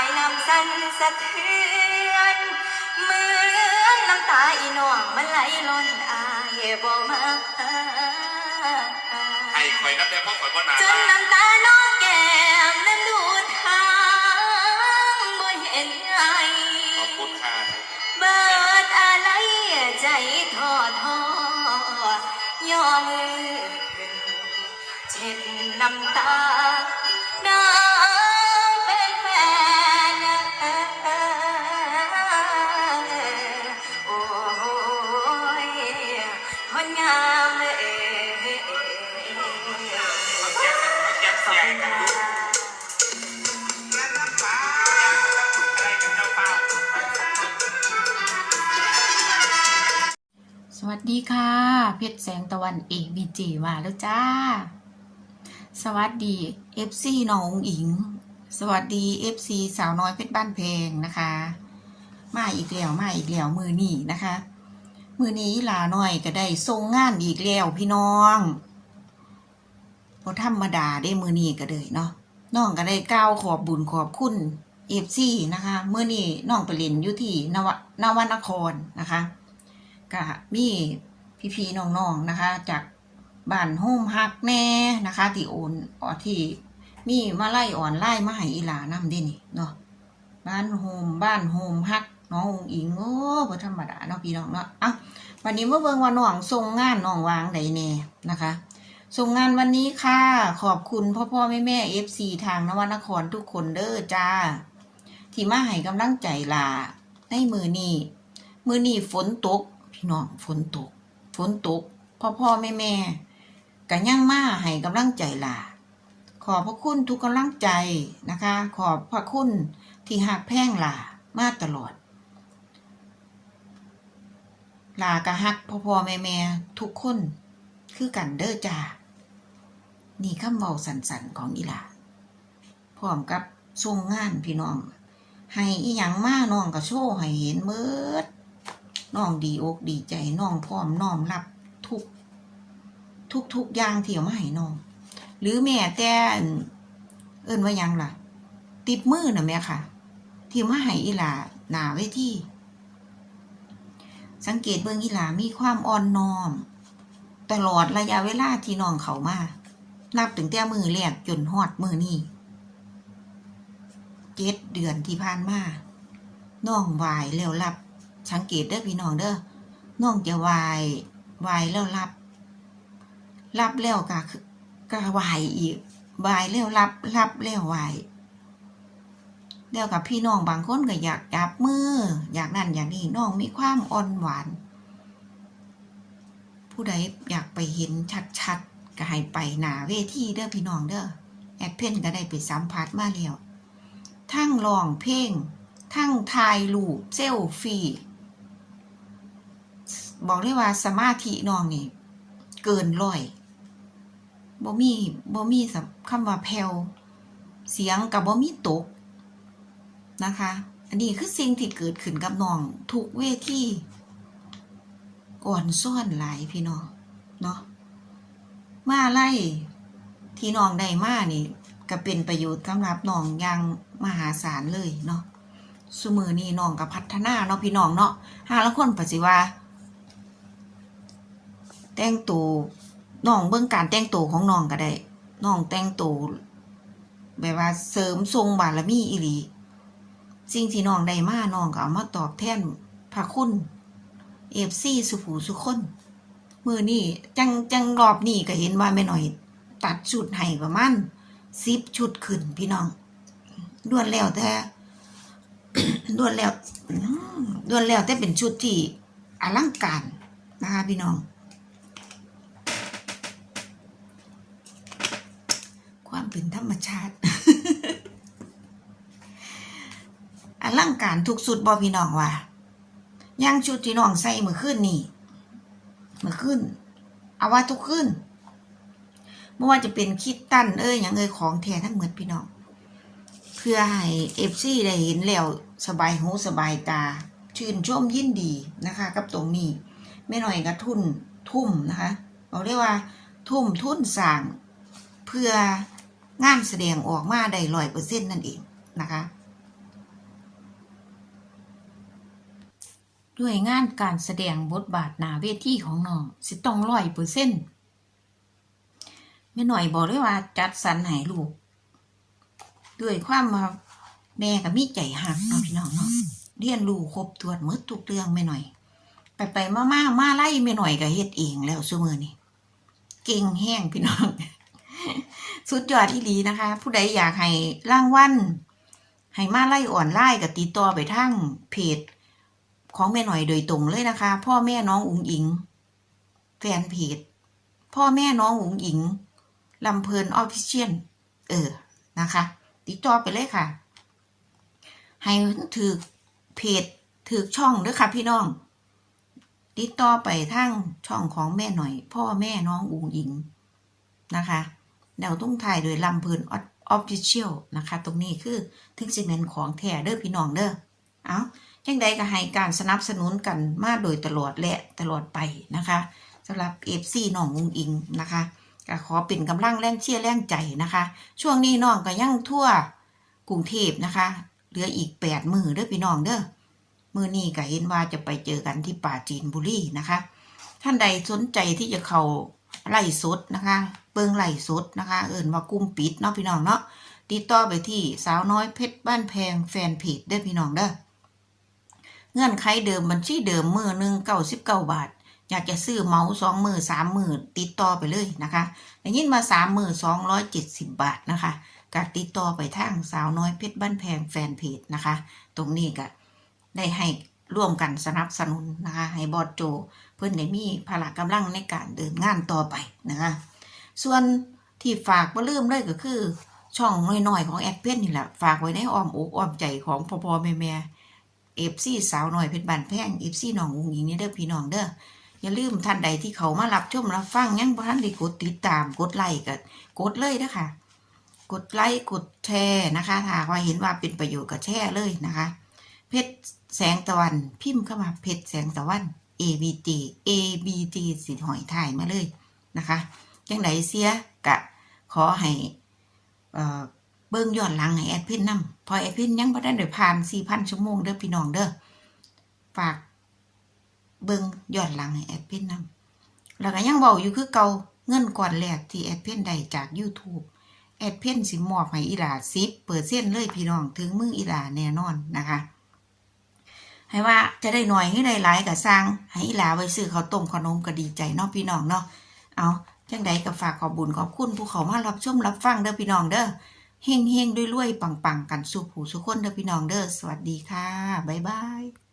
สายน้ำสั่นสะเทือนเหมือนน้ำตาอีน้องมันไหลล้นอายบ่มาให้ข่อยนับได้เพราะข่อยบ่หนาจนตาน้ำตาน้องแก้มนั้นดูทางบ่เห็นไงขอบคุณค่ะเบิดอะไรใจทอทอยอมขึ้นเช็ดน้ำตา วัสดีค่ะ เพชรแสงตะวันเอกวีเจมาแล้วจ้า สวัสดี FC น้องอิง สวัสดี FC สาวน้อยเพชรบ้านเพลงนะคะ มาอีกแล้วมาอีกแล้วมือนี้นะคะ มือนี้ลาหน่อยก็ได้ส่งงานอีกแล้วพี่น้องพอธรรมดาได้มือนี้ก็เลยเนาะน้องก็ได้ก้าวขอบบุญขอบคุณ FC นะคะมือนี้น้องไปเล่นอยู่ที่นวนวนครนะคะ ก็มีพี่ๆน้องๆนะคะ จากบ้านโฮมฮักแน่นะคะ ที่โอนออที่มีมาไล่อ่อนไล่มาให้อีหลานำเด้นี่เนาะบ้านโฮมบ้านโฮมฮักน้ององอิงโอ้บ่ธรรมดาเนาะพี่น้องเนาะอ้าวันนี้มาเบิ่งว่าน้องส่งงานน้องวางใดแน่นะคะส่งงานวันนี้ค่ะ ขอบคุณพ่อพ่อแม่แม่ FC ทางนวนครทุกคนเด้อจ้า ที่มาให้กำลังใจลาในมือนี้มือนี้ฝนตก พี่น้องฝนตกฝนตกพ่อพ่อแม่แม่กันย่างมาให้กำลังใจล่ะ ขอบพระคุณทุกกำลังใจนะคะ ขอบพระคุณที่หักแพ่งล่ะ มาตลอดลากะฮักพ่อพ่อแม่แม่ทุกคน คือกันเด้อจ้านี่คำเว้าสันๆของอีหลาพร้อมกับส่งงานพี่น้อง ให้อีหยังมาน้องก็โชว์ให้เห็นเมืด น้องดีอกดีใจน้องพร้อมน้อมรับทุก ทุกทุกอย่างที่เอามาให้น้อง หรือแม่แต่อั่นเอิ้นว่ายังล่ะ ติดมือน่ะแม่ค่ะ ที่มาให้อีหลาหนาเวทีสังเกตเบิ่งอีหลามีความอ่อนน้อม ตลอดระยะเวลาที่น้องเขามานับถึงแต่มือแรกจนฮอดมือนี้เจ็ดเดือนที่ผ่านมาน้องวายแล้วรับ สังเกตเด้อพี่น้องเด้อน้องจะวายวายแล้วรับ รับแล้วก็ก็วายอีกวายแล้วรับ รับแล้ววายแล้วกับพี่น้องบางคนก็อยากจับมือ อยากนั่นอย่างนี้น้องมีความอ่อนหวาน ผู้ใดอยากไปเห็นชัดๆก็ให้ไปหนาเวทีเด้อพี่น้องเด้อแอดเพนก็ได้ไปสัมผัสมาแล้วทั้งร้องเพลงทั้งถ่ายรูปเซลฟี่ บอกเลยว่าสมาธิน้องนี่ เกินร้อยบ่มีบ่มีสำคำว่าแผ่วเสียงกับบ่มีตกนะคะ อันนี้คือสิ่งที่เกิดขึ้นกับน้องทุกเวทีก่อนซ่อนหลายพี่น้องเนาะมาไล่ที่น้องได้มานี่ก็เป็นประโยชน์สำหรับน้องอย่างมหาศาลเลยเนาะสมือนี้น้องก็พัฒนาเนาะพี่น้องเนาะหาละคนปัจจิว่า แต่งตัวน้องเบิ่งการแต่งตัวของน้องก็ได้น้องแต่งตัวแบบว่าเสริมทรงบารมีอีหลีสิ่งที่น้องได้มาน้องก็เอามาตอบแทนพระคุณเอฟซีสุผูสุคนมือนี่จังจังรอบนี้ก็เห็นว่าแม่หน่อย ตัดชุดให้ประมาณสิบชุดขึ้นพี่น้องด้วนแล้วแต่ด้วนแล้วด้วนแล้วแต่เป็นชุดที่อลังการนะคะพี่น้อง ความ เป็นธรรมชาติอลังการทุกสุดบอพี่น้องว่าย่างชุดที่น้องใส่เมื่อคืนนี่เมื่อคืนเอาว่าทุกคืนไม่ว่าจะเป็นคิดตั้นเอ้ยอย่างเอ้ยของแท้ทั้งหมดพี่น้อง เพื่อให้เอฟซีได้เห็นแล้วสบายหูสบายตา ชื่นชมยินดีนะคะ กับตรงนี้ไม่หน่อยก็ทุ่นทุ่มนะคะบอกได้ว่าทุ่มทุ่นสร้างเพื่อ งานแสดงออกมาได้ลอยเปอร์เซ็นต์นั่นเองนะคะ ด้วยงานการแสดงบทบาทนาเวทีของน้องสิต้องลอยเปอร์เซ็นต์ไม่หน่อยบอกเลยว่าจัดสรรหายลูก ด้วยความมาแม่กับมีใจหักน้องพี่น้องเนาะเรียนรู้ครบตรวจมืดทุกเรื่องไม่หน่อย ไปไปมามามาไล่ไม่หน่อยกับเฮ็ดเองแล้วเสมอนี่เก่งแห้งพี่น้อง สุดยอดที่ดีนะคะ ผู้ใดอยากให้ร่างวันให้มาไล่อ่อนไล่กับติดต่อไปทางเพจ ของแม่หน่อยโดยตรงเลยนะคะ พ่อแม่น้องอุ๋งอิง แฟนเพจ พ่อแม่น้องอุ๋งอิงลำเพลินออฟฟิเชียลเออนะคะ ติดต่อไปเลยค่ะ ให้ถือเพจถือช่องด้อค่ะพี่น้อง ติดต่อไปทางช่องของแม่หน่อย พ่อแม่น้องอุ๋งอิงนะคะ เดี๋ยวต้องถ่ายโดยลำเพลินออฟฟิเชียลนะคะ ตรงนี้คือถึงสิเมนของแท้เด้อพี่น้องเด้อเอาจังใดก็ให้การสนับสนุนกันมาโดยตลอดและตลอดไปนะคะสำหรับเอฟซีน้องอุงอิงนะคะก็ขอเป็นกำลังแรงเชียร์แรงใจนะคะ ช่วงนี้น้องก็ยังทั่วกรุงเทพนะคะ เหลืออีกแปดมือเด้อพี่น้องเด้อมือนี้ก็เห็นว่าจะไปเจอกันที่ป่าจีนบุรีนะคะ ท่านใดสนใจที่จะเข้าไล่สดนะคะ เปิงไหลสดนะคะ เอิ่นว่ากุ้มปิดเนาะพี่น้องเนาะติดต่อไปที่สาวน้อยเพชรบ้านแพงแฟนเพจเด้พี่น้องเด้อเงื่อนไขเดิมบัญชีเดิมมือหนึ่งเก้าสิบเก้าบาท อยากจะซื้อเมาส์สองมือสามมือติดต่อไปเลยนะคะได้ยินมาสามมือสองร้อยเจ็ดสิบบาทนะคะก็ติดต่อไปทางสาวน้อยเพชรบ้านแพงแฟนเพจนะคะ ตรงนี้ก็ได้ให้ร่วมกันสนับสนุนนะคะ ให้บอดโจ เพื่อนได้มีพละกำลังในการเดินงานต่อไปนะคะ ส่วนที่ฝากมาลืมเลยก็คือ ช่องน้อยๆของแอดเพนนี่แหละ ฝากไว้ในอ้อมอกอ้อมใจของพ่อพ่อแม่แม่เอฟซีสาวหน่อยเพชรบานแพงเอฟซีน้องอุ้งอิงนี่เด้อพี่น้องเด้ออย่าลืมท่านใดที่เขามารับชมรับฟังยังบ่ทันได้กดติดตามกดไลค์ก็กดเลยนะคะกดไลค์กดแชร์นะคะ ถ้าว่าเห็นว่าเป็นประโยชน์ก็แชร์เลยนะคะ เพชรแสงตะวันพิมพ์เข้ามาเพชรแสงตะวัน ABT ABT สิหอยถ่ายมาเลยนะคะ จังไดเสียกะขอให้เอ่อเบิ่งย้อนหลังให้แอดพินนำพอแอดพินยังบ่ได้ได้ผ่าน4,000ชั่วโมงเด้อพี่น้องเด้อฝากเบิ่งย้อนหลังให้แอดพินนำแล้วก็ยังเว้าอยู่คือเก่าเงินก่อนแรกที่แอดพินได้จาก YouTube แอดพินสิมอบให้อีหลา10เปอร์เซ็นเลยพี่น้องถึงมืออีหลาแน่นอนนะคะ ให้ว่าจะได้หน่อยให้ได้หลายก็สร้าง ให้อีหลาไว้ซื้อข้าวต้มขนมก็ดีใจเนาะพี่น้องเนาะเอา จังใดก็ฝากขอบบุญขอบคุณผู้เขามารับชมรับฟังเด้อพี่น้องเด้อเฮงเฮงๆรวยๆปังๆกันสู่ผู้สุคนเด้อพี่น้องเด้อสวัสดีค่ะบ๊ายบาย